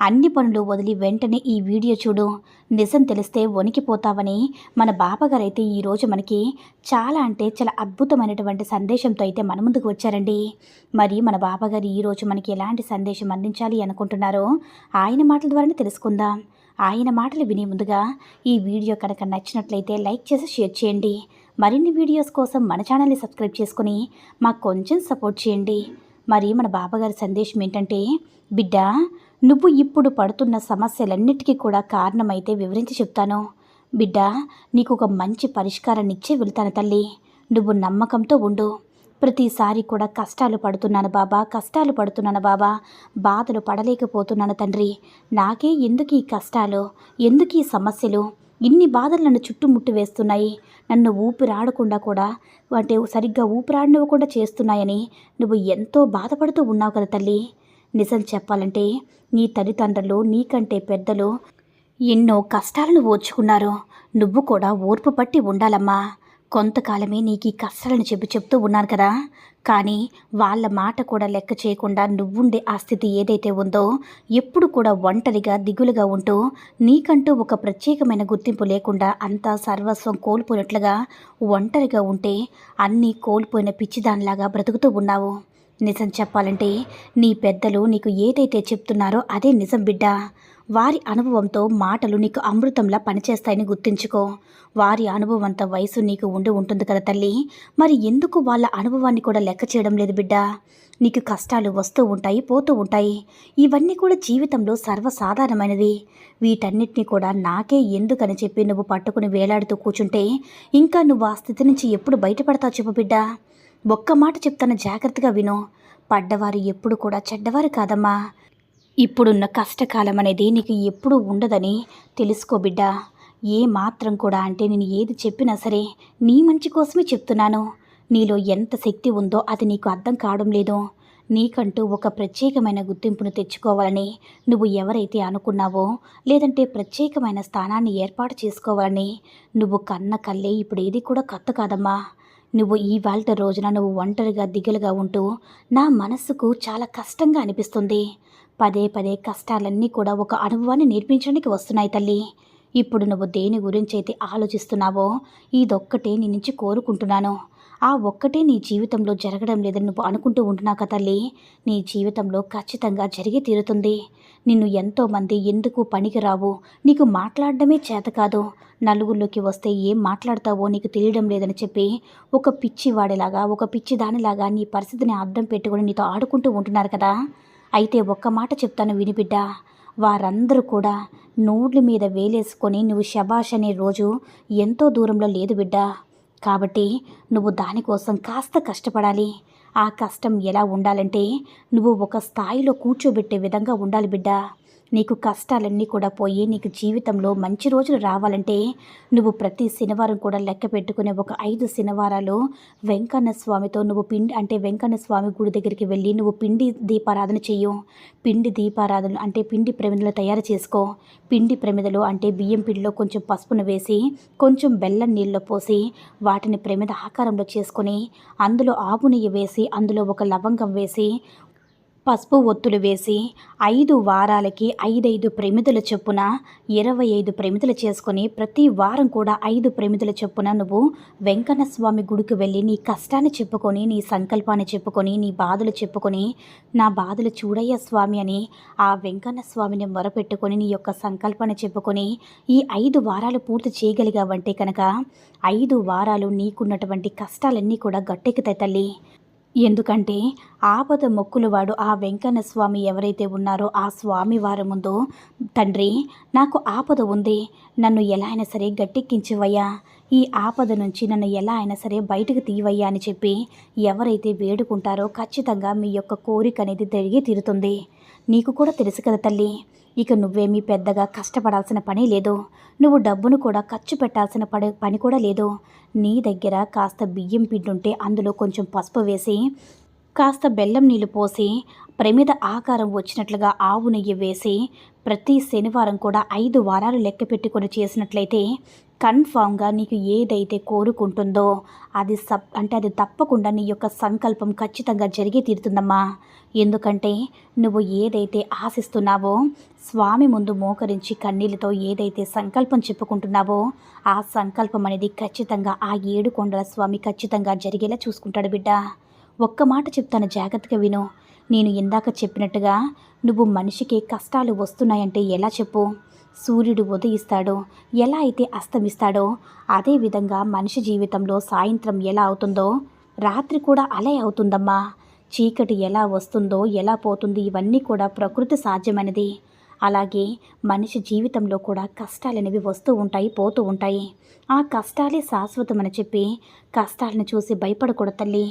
అన్ని పనులు వదిలి వెంటనే ఈ వీడియో చూడు. నిజం తెలిస్తే వణికిపోతావని మన బాపగారైతే ఈరోజు మనకి చాలా అంటే చాలా అద్భుతమైనటువంటి సందేశంతో అయితే మన ముందుకు వచ్చారండి. మరి మన బాబాగారు ఈరోజు మనకి ఎలాంటి సందేశం అందించాలి అనుకుంటున్నారో ఆయన మాటల ద్వారానే తెలుసుకుందాం. ఆయన మాటలు వినే ముందుగా ఈ వీడియో కనుక నచ్చినట్లయితే లైక్ చేసి షేర్ చేయండి. మరిన్ని వీడియోస్ కోసం మన ఛానల్ని సబ్స్క్రైబ్ చేసుకుని మాకు కొంచెం సపోర్ట్ చేయండి. మరి మన బాబాగారి సందేశం ఏంటంటే బిడ్డ నువ్వు ఇప్పుడు పడుతున్న సమస్యలన్నిటికీ కూడా కారణమైతే వివరించి చెప్తాను. బిడ్డ నీకు ఒక మంచి పరిష్కారాన్ని ఇచ్చే వెళ్తాను తల్లి. నువ్వు నమ్మకంతో ఉండు. ప్రతిసారి కూడా కష్టాలు పడుతున్నాను బాబా కష్టాలు పడుతున్నాను బాబా. బాధలు పడలేకపోతున్నాను తండ్రి. నాకే ఎందుకు ఈ కష్టాలు? ఎందుకు ఈ సమస్యలు? ఇన్ని బాధలు నన్ను చుట్టుముట్టు వేస్తున్నాయి. నన్ను ఊపిరాడకుండా కూడా అంటే సరిగ్గా ఊపిరాడనివ్వకుండా చేస్తున్నాయని నువ్వు ఎంతో బాధపడుతూ ఉన్నావు కదా తల్లి. నిజం చెప్పాలంటే నీ తల్లిదండ్రులు నీకంటే పెద్దలు ఎన్నో కష్టాలను ఓర్చుకున్నారు. నువ్వు కూడా ఓర్పు పట్టి ఉండాలమ్మా. కొంతకాలమే నీకు ఈ కష్టాలను చెప్పి చెప్తూ ఉన్నారు కదా. కానీ వాళ్ళ మాట కూడా లెక్క చేయకుండా నువ్వుండే ఆ స్థితి ఏదైతే ఉందో ఎప్పుడు కూడా ఒంటరిగా దిగులుగా ఉంటూ నీకంటూ ఒక ప్రత్యేకమైన గుర్తింపు లేకుండా అంతా సర్వస్వం కోల్పోయినట్లుగా ఒంటరిగా ఉంటే అన్నీ కోల్పోయిన పిచ్చిదానిలాగా బ్రతుకుతూ ఉన్నావు. నిజం చెప్పాలంటే నీ పెద్దలు నీకు ఏదైతే చెప్తున్నారో అదే నిజం బిడ్డ. వారి అనుభవంతో మాటలు నీకు అమృతంలా పనిచేస్తాయని గుర్తుంచుకో. వారి అనుభవంత వయసు నీకు ఉండి ఉంటుంది కదా తల్లి. మరి ఎందుకు వాళ్ళ అనుభవాన్ని కూడా లెక్క చేయడం లేదు బిడ్డ? నీకు కష్టాలు వస్తూ ఉంటాయి పోతూ ఉంటాయి. ఇవన్నీ కూడా జీవితంలో సర్వసాధారణమైనవి. వీటన్నిటిని కూడా నాకే ఎందుకని చెప్పి నువ్వు పట్టుకుని వేలాడుతూ కూర్చుంటే ఇంకా నువ్వు ఆ స్థితి నుంచి ఎప్పుడు బయటపడతావు చెప్పు బిడ్డ. ఒక్క మాట చెప్తాను జాగ్రత్తగా విను. పడ్డవారు ఎప్పుడు కూడా చెడ్డవారు కాదమ్మా. ఇప్పుడున్న కష్టకాలం అనేది నీకు ఎప్పుడూ ఉండదని తెలుసుకో బిడ్డ. ఏ మాత్రం కూడా అంటే నేను ఏది చెప్పినా సరే నీ మంచి కోసమే చెప్తున్నాను. నీలో ఎంత శక్తి ఉందో అది నీకు అర్థం కావడం లేదు. నీకంటూ ఒక ప్రత్యేకమైన గుర్తింపును తెచ్చుకోవాలని నువ్వు ఎవరైతే అనుకున్నావో లేదంటే ప్రత్యేకమైన స్థానాన్ని ఏర్పాటు చేసుకోవాలని నువ్వు కన్న కల్లే ఇప్పుడు ఏది కూడా కత్తు కాదమ్మా. నువ్వు ఈ రోజున నువ్వు ఒంటరిగా దిగులుగా ఉంటూ నా మనస్సుకు చాలా కష్టంగా అనిపిస్తుంది. పదే పదే కష్టాలన్నీ కూడా ఒక అనుభవాన్ని నేర్పించడానికి వస్తున్నాయి తల్లి. ఇప్పుడు నువ్వు దేని గురించి అయితే ఆలోచిస్తున్నావో ఇదొక్కటే నీ నుంచి కోరుకుంటున్నాను. ఆ ఒక్కటే నీ జీవితంలో జరగడం లేదని నువ్వు అనుకుంటూ కదా లే. నీ జీవితంలో ఖచ్చితంగా జరిగి తీరుతుంది. నిన్ను ఎంతోమంది ఎందుకు పనికి రావు? నీకు మాట్లాడడమే చేత కాదు. నలుగురిలోకి వస్తే ఏం మాట్లాడతావో నీకు తెలియడం లేదని చెప్పి ఒక పిచ్చివాడిలాగా ఒక పిచ్చి దానిలాగా నీ పరిస్థితిని అర్థం పెట్టుకొని నీతో ఆడుకుంటూ ఉంటున్నారు కదా. అయితే ఒక్క మాట చెప్తాను వినిబిడ్డ వారందరూ కూడా నోడ్ల మీద వేలేసుకొని నువ్వు శబాష్ అనే రోజు ఎంతో దూరంలో లేదు బిడ్డా. కాబట్టి నువ్వు దానికోసం కాస్త కష్టపడాలి. ఆ కష్టం ఎలా ఉండాలంటే నువ్వు ఒక స్థాయిలో కూర్చోబెట్టే విధంగా ఉండాలి బిడ్డ. నీకు కష్టాలన్నీ కూడా పోయి నీకు జీవితంలో మంచి రోజులు రావాలంటే నువ్వు ప్రతి శనివారం కూడా లెక్క పెట్టుకునే ఒక ఐదు శనివారాలు వెంకన్న స్వామితో నువ్వు పిండి అంటే వెంకన్న స్వామి గుడి దగ్గరికి వెళ్ళి నువ్వు పిండి దీపారాధన చెయ్యు. పిండి దీపారాధన అంటే పిండి ప్రమిదలు తయారు చేసుకో. పిండి ప్రమిదలు అంటే బియ్యం పిండిలో కొంచెం పసుపును వేసి కొంచెం బెల్లం నీళ్ళలో పోసి వాటిని ప్రమిద ఆకారంలో చేసుకొని అందులో ఆవు నెయ్యి వేసి అందులో ఒక లవంగం వేసి పసుపు ఒత్తులు వేసి ఐదు వారాలకి ఐదైదు ప్రమిదల చొప్పున ఇరవై ఐదు ప్రమిదలు చేసుకొని ప్రతి వారం కూడా ఐదు ప్రమిదల చొప్పున నువ్వు వెంకన్న స్వామి గుడికి వెళ్ళి నీ కష్టాన్ని చెప్పుకొని నీ సంకల్పాన్ని చెప్పుకొని నీ బాధలు చెప్పుకొని నా బాధలు చూడయ్య స్వామి అని ఆ వెంకన్న స్వామిని మొరపెట్టుకొని నీ యొక్క సంకల్పాన్ని చెప్పుకొని ఈ ఐదు వారాలు పూర్తి చేయగలిగావంటే కనుక ఐదు వారాలు నీకున్నటువంటి కష్టాలన్నీ కూడా గట్టెక్కుతాయి తల్లి. ఎందుకంటే ఆపద మొక్కులవాడు ఆ వెంకన్న స్వామి ఎవరైతే ఉన్నారో ఆ స్వామి వారి ముందు తండ్రి నాకు ఆపద ఉంది. నన్ను ఎలా అయినా సరే గట్టెక్కించివయ్యా. ఈ ఆపద నుంచి నన్ను ఎలా అయినా సరే బయటకు తీవయ్యా అని చెప్పి ఎవరైతే వేడుకుంటారో ఖచ్చితంగా మీ యొక్క కోరిక అనేది తిరిగి తీరుతుంది. నీకు కూడా తెలుసు కదా తల్లి ఇక నువ్వేమీ పెద్దగా కష్టపడాల్సిన పని లేదు. నువ్వు డబ్బును కూడా ఖర్చు పెట్టాల్సిన పడి పని కూడా లేదు. నీ దగ్గర కాస్త బియ్యం పిండుంటే అందులో కొంచెం పసుపు వేసి కాస్త బెల్లం నీళ్ళు పోసి ప్రమిద ఆకారం వచ్చినట్లుగా ఆవు నెయ్యి వేసి ప్రతి శనివారం కూడా ఐదు వారాలు లెక్క పెట్టుకొని చేసినట్లయితే కన్ఫామ్గా నీకు ఏదైతే కోరుకుంటుందో అది సప్ అంటే అది తప్పకుండా నీ యొక్క సంకల్పం ఖచ్చితంగా జరిగి తీరుతుందమ్మా. ఎందుకంటే నువ్వు ఏదైతే ఆశిస్తున్నావో స్వామి ముందు మోకరించి కన్నీళ్ళతో ఏదైతే సంకల్పం చెప్పుకుంటున్నావో ఆ సంకల్పం అనేది ఖచ్చితంగా ఆ ఏడు కొండల స్వామి ఖచ్చితంగా జరిగేలా చూసుకుంటాడు బిడ్డ. ఒక్క మాట చెప్తాను జాగ్రత్తగా విను. నేను ఇందాక చెప్పినట్టుగా నువ్వు మనిషికి కష్టాలు వస్తున్నాయంటే ఎలా చెప్పు? సూర్యుడు ఉదయిస్తాడో ఎలా అయితే అస్తమిస్తాడో అదేవిధంగా మనిషి జీవితంలో సాయంత్రం ఎలా అవుతుందో రాత్రి కూడా అలే అవుతుందమ్మా. చీకటి ఎలా వస్తుందో ఎలా పోతుంది ఇవన్నీ కూడా ప్రకృతి సాధ్యమైనది. అలాగే మనిషి జీవితంలో కూడా కష్టాలనేవి వస్తూ ఉంటాయి పోతూ ఉంటాయి. ఆ కష్టాలే శాశ్వతమని చెప్పి కష్టాలను చూసి భయపడకూడదు తల్లి.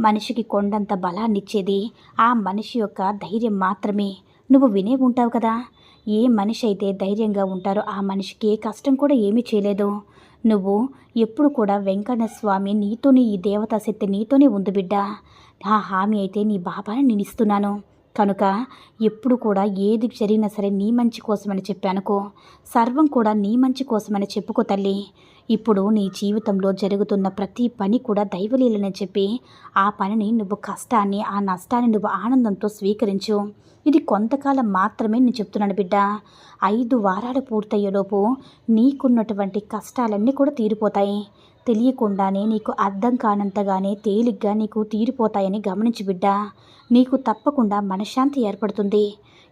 మనిషికి కొండంత బలాన్నిచ్చేది ఆ మనిషి యొక్క ధైర్యం మాత్రమే. నువ్వు వినే ఉంటావు కదా? ఏ మనిషి అయితే ధైర్యంగా ఉంటారో ఆ మనిషికి ఏ కష్టం కూడా ఏమీ చేయలేదు. నువ్వు ఎప్పుడు కూడా వెంకన్న స్వామి నీతోనే ఈ దేవతా శక్తి నీతోనే ఉంది బిడ్డ. ఆ హామీ అయితే నీ బాబాని నేను ఇస్తున్నాను. కనుక ఎప్పుడు కూడా ఏది జరిగినా సరే నీ మంచి కోసమని చెప్పానుకో. సర్వం కూడా నీ మంచి కోసమని చెప్పుకో తల్లి. ఇప్పుడు నీ జీవితంలో జరుగుతున్న ప్రతి పని కూడా దైవలీలని చెప్పి ఆ పనిని నువ్వు కష్టాన్ని ఆ నష్టాన్ని నువ్వు ఆనందంతో స్వీకరించు. ఇది కొంతకాలం మాత్రమే నేను చెప్తున్నాను బిడ్డ. ఐదు వారాలు పూర్తయ్యేలోపు నీకున్నటువంటి కష్టాలన్నీ కూడా తీరిపోతాయి. తెలియకుండానే నీకు అర్థం కానంతగానే తేలిగ్గా నీకు తీరిపోతాయని గమనించి బిడ్డ. నీకు తప్పకుండా మనశ్శాంతి ఏర్పడుతుంది.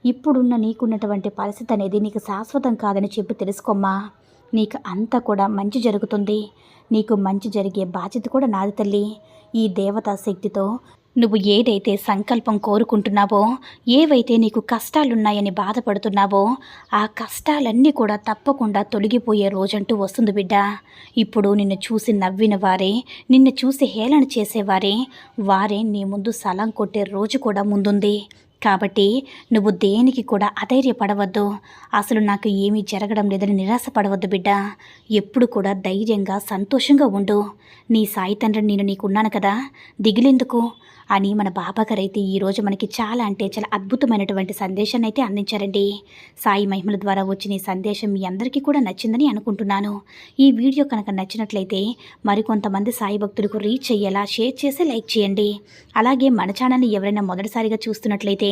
ఇప్పుడున్న నీకున్నటువంటి పరిస్థితి అనేది నీకు శాశ్వతం కాదని చెప్పి తెలుసుకోమ్మా. నీకు అంతా కూడా మంచి జరుగుతుంది. నీకు మంచి జరిగే బాధ్యత కూడా నాది తల్లి. ఈ దేవతా శక్తితో నువ్వు ఏదైతే సంకల్పం కోరుకుంటున్నావో ఏవైతే నీకు కష్టాలున్నాయని బాధపడుతున్నావో ఆ కష్టాలన్నీ కూడా తప్పకుండా తొలగిపోయే రోజంటూ వస్తుంది బిడ్డ. ఇప్పుడు నిన్ను చూసి నవ్విన వారే నిన్ను చూసి హేళన చేసేవారే వారే నీ ముందు సలం కొట్టే రోజు కూడా ముందుంది. కాబట్టి నువ్వు దేనికి కూడా అధైర్యపడవద్దు. అసలు నాకు ఏమీ జరగడం లేదని నిరాశపడవద్దు బిడ్డ. ఎప్పుడు కూడా ధైర్యంగా సంతోషంగా ఉండు. నీ సాయి తండ్రి నేను నీకున్నాను కదా. దిగిలేందుకు? అని మన బాబాగారైతే ఈరోజు మనకి చాలా అంటే చాలా అద్భుతమైనటువంటి సందేశాన్ని అయితే అందించారండి. సాయి మహిమల ద్వారా వచ్చిన ఈ సందేశం మీ అందరికీ కూడా నచ్చిందని అనుకుంటున్నాను. ఈ వీడియో కనుక నచ్చినట్లయితే మరికొంతమంది సాయి భక్తులకు రీచ్ అయ్యేలా షేర్ చేసి లైక్ చేయండి. అలాగే మన ఛానల్ని ఎవరైనా మొదటిసారిగా చూస్తున్నట్లయితే